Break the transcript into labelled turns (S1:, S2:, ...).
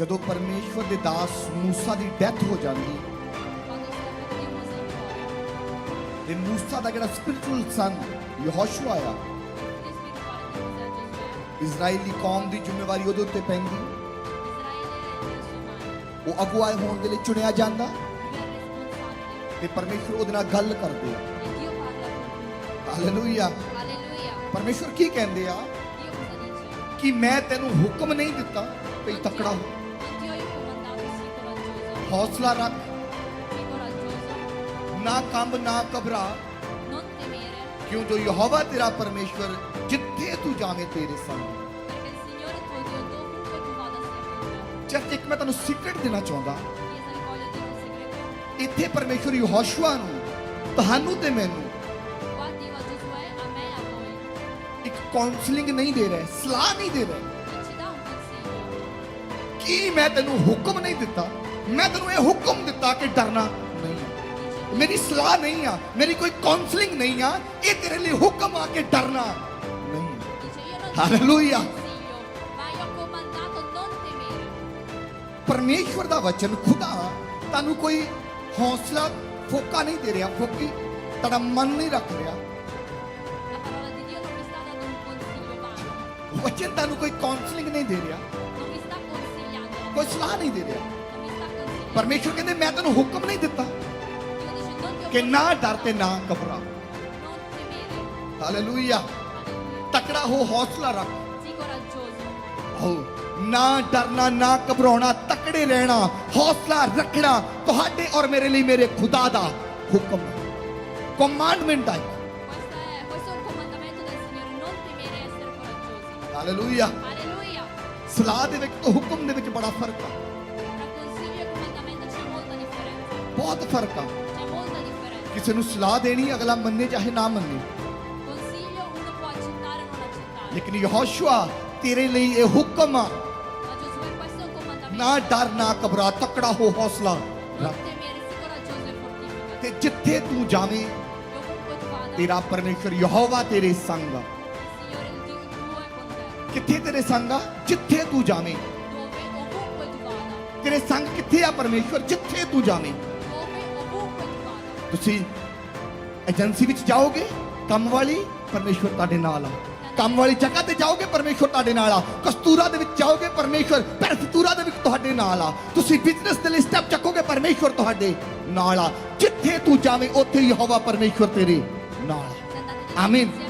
S1: ਜਦੋਂ ਪਰਮੇਸ਼ਵਰ ਦੇ ਦਾਸ موسی ਦੀ ਡੈਥ ਹੋ ਜਾਂਦੀ ਤੇ موسی ਦਾ ਜਿਹੜਾ ਸਪਿਰਚੁਅਲ ਸਨ ਯਹੋਸ਼ੂਆ ਆ ਇਜ਼ਰਾਈਲੀ ਕੌਮ ਦੀ ਜ਼ਿੰਮੇਵਾਰੀ ਉਹਦੇ ਉੱਤੇ ਪੈਂਦੀ ਉਹ ਅਗਵਾਈ ਹੋਣ ਦੇ ਲਈ ਚੁਣਿਆ ਜਾਂਦਾ ਤੇ ਪਰਮੇਸ਼ਵਰ ਉਹਦੇ ਨਾਲ ਗੱਲ ਕਰਦੇ ਹਾਲੇਲੂਇਆ ਪਰਮੇਸ਼ਵਰ ਕੀ ਕਹਿੰਦੇ ਆ ਕਿ ਮੈਂ ਤੈਨੂੰ ਹੁਕਮ ਨਹੀਂ ਦਿੱਤਾ
S2: ਤੇ
S1: ਤਕੜਾ ਹੋ ਹੌਸਲਾ ਰੱਖ ਨਾ ਕੰਬ ਨਾ ਘਬਰਾ ਕਿਉਂ ਜੋ ਯਹੋਵਾ ਤੇਰਾ ਪਰਮੇਸ਼ਵਰ ਜਿੱਥੇ ਤੂੰ ਜਾਵੇਂ ਤੇਰੇ ਸੰਗ. ਚਰਚ ਇੱਕ ਮੈਂ ਤੁਹਾਨੂੰ ਸੀਕ੍ਰੇਟ ਦੇਣਾ ਚਾਹੁੰਦਾ. ਇੱਥੇ ਪਰਮੇਸ਼ਵਰ ਯਹੋਸ਼ੂਆ ਨੂੰ ਤੁਹਾਨੂੰ ਤੇ ਮੈਨੂੰ
S2: e.
S1: ਇੱਕ ਕਾਉਂਸਲਿੰਗ ਨਹੀਂ ਦੇ ਰਿਹਾ ਸਲਾਹ ਨਹੀਂ ਦੇ ਰਿਹਾ. ਕੀ ਮੈਂ ਤੈਨੂੰ ਹੁਕਮ ਨਹੀਂ ਦਿੱਤਾ ਮੈਂ ਤੈਨੂੰ ਇਹ ਹੁਕਮ ਦਿੱਤਾ ਕਿ ਡਰਨਾ ਨਹੀਂ ਹੈ। ਮੇਰੀ ਸਲਾਹ ਨਹੀਂ ਆ, ਮੇਰੀ ਕੋਈ ਕਾਉਂਸਲਿੰਗ ਨਹੀਂ ਆ, ਇਹ ਤੇਰੇ ਲਈ ਹੁਕਮ ਆ ਕਿ ਡਰਨਾ ਨਹੀਂ ਹੈ। ਪਰਮੇਸ਼ਵਰ ਦਾ ਵਚਨ ਖੁਦਾ, ਤੁਹਾਨੂੰ ਕੋਈ ਹੌਸਲਾ, ਫੋਕਾ ਨਹੀਂ ਦੇ ਰਿਹਾ, ਫੋਕੀ, ਤੁਹਾਡਾ ਮਨ ਨਹੀਂ ਰੱਖ ਰਿਹਾ ਵਚਨ ਤੁਹਾਨੂੰ ਕੋਈ ਕਾਉਂਸਲਿੰਗ ਨਹੀਂ ਦੇ ਰਿਹਾ ਕੋਈ ਸਲਾਹ ਨਹੀਂ ਦੇ ਰਿਹਾ ਪਰਮੇਸ਼ਵਰ ਕਹਿੰਦੇ ਮੈਂ ਤੈਨੂੰ ਹੁਕਮ ਨਹੀਂ ਦਿੱਤਾ ਕਿ ਨਾ ਡਰ ਤੇ ਨਾ ਘਬਰਾ ਹਾਲੇਲੂਇਆ ਤਕੜਾ ਹੋ ਹੌਸਲਾ ਰੱਖ ਹੋ ਨਾ ਡਰਨਾ ਨਾ ਘਬਰਾਉਣਾ ਤਕੜੇ ਰਹਿਣਾ ਹੌਸਲਾ ਰੱਖਣਾ ਤੁਹਾਡੇ ਔਰ ਮੇਰੇ ਲਈ ਮੇਰੇ ਖੁਦਾ ਦਾ ਹੁਕਮ ਕਮਾਂਡਮੈਂਟ ਹੈ ਹਾਲੇਲੂਇਆ
S2: ਹਾਲੇਲੂਇਆ
S1: ਸਲਾਹ ਦੇ ਵਿੱਚ ਤੇ ਹੁਕਮ ਦੇ ਵਿੱਚ ਬੜਾ ਫ਼ਰਕ
S2: ਹੈ
S1: ਬਹੁਤ ਫ਼ਰਕ ਆ
S2: C'è molta differenza.
S1: ਕਿਸੇ ਨੂੰ ਸਲਾਹ ਦੇਣੀ ਅਗਲਾ ਮੰਨੇ ਚਾਹੇ ਨਾ ਮੰਨੇ
S2: Consiglio uno può accettare o non accettare.
S1: ਲੇਕਿਨ ਯਹੋਸ਼ੂਆ ਤੇਰੇ ਲਈ ਇਹ ਹੁਕਮ ਆ
S2: Ma Giosuè questo è un comandamento.
S1: ਨਾ ਡਰ ਨਾ ਘਬਰਾ ਤਕੜਾ ਹੋ ਹੌਸਲਾ
S2: Non
S1: ਰੱਖ
S2: temere, sii coraggioso e fortificati.
S1: ਤੇ ਜਿੱਥੇ ਤੂੰ ਜਾਵੇਂ
S2: E ovunque tu vada,
S1: ਤੇਰਾ ਪਰਮੇਸ਼ਰ ਯਹੋਵਾ ਤੇਰੇ ਸੰਗ ਆ
S2: il Signore il Dio tuo è con te.
S1: ਕਿੱਥੇ ਤੇਰੇ ਸੰਗ ਆ ਜਿੱਥੇ ਤੂੰ ਜਾਵੇਂ
S2: Dove, ovunque tu vada.
S1: ਤੇਰੇ ਸੰਗ ਕਿੱਥੇ ਆ ਪਰਮੇਸ਼ਵਰ ਜਿੱਥੇ ਤੂੰ ਜਾਵੇਂ ਤੁਸੀਂ ਏਜੰਸੀ ਵਿੱਚ ਜਾਓਗੇ, ਕੰਮ ਵਾਲੀ ਪਰਮੇਸ਼ਵਰ ਤੁਹਾਡੇ ਨਾਲ ਆ। ਕੰਮ ਵਾਲੀ ਜਗ੍ਹਾ ਤੇ ਜਾਓਗੇ, ਪਰਮੇਸ਼ਵਰ ਤੁਹਾਡੇ ਨਾਲ ਆ। ਕਸਤੂਰਾ ਦੇ ਵਿੱਚ ਜਾਓਗੇ, ਪਰਮੇਸ਼ਵਰ ਪੈਰਫਤੂਰਾ ਦੇ ਵਿੱਚ ਤੁਹਾਡੇ ਨਾਲ ਆ। ਤੁਸੀਂ ਬਿਜ਼ਨਸ ਦੇ ਲਈ ਸਟੈਪ ਚੱਕੋਗੇ, ਪਰਮੇਸ਼ਵਰ ਤੁਹਾਡੇ ਨਾਲ ਆ। ਜਿੱਥੇ ਤੂੰ ਜਾਵੇਂ, ਉੱਥੇ ਹੀ ਹੋਵਾ ਪਰਮੇਸ਼ਵਰ ਤੇਰੇ ਨਾਲ ਆ।
S2: Se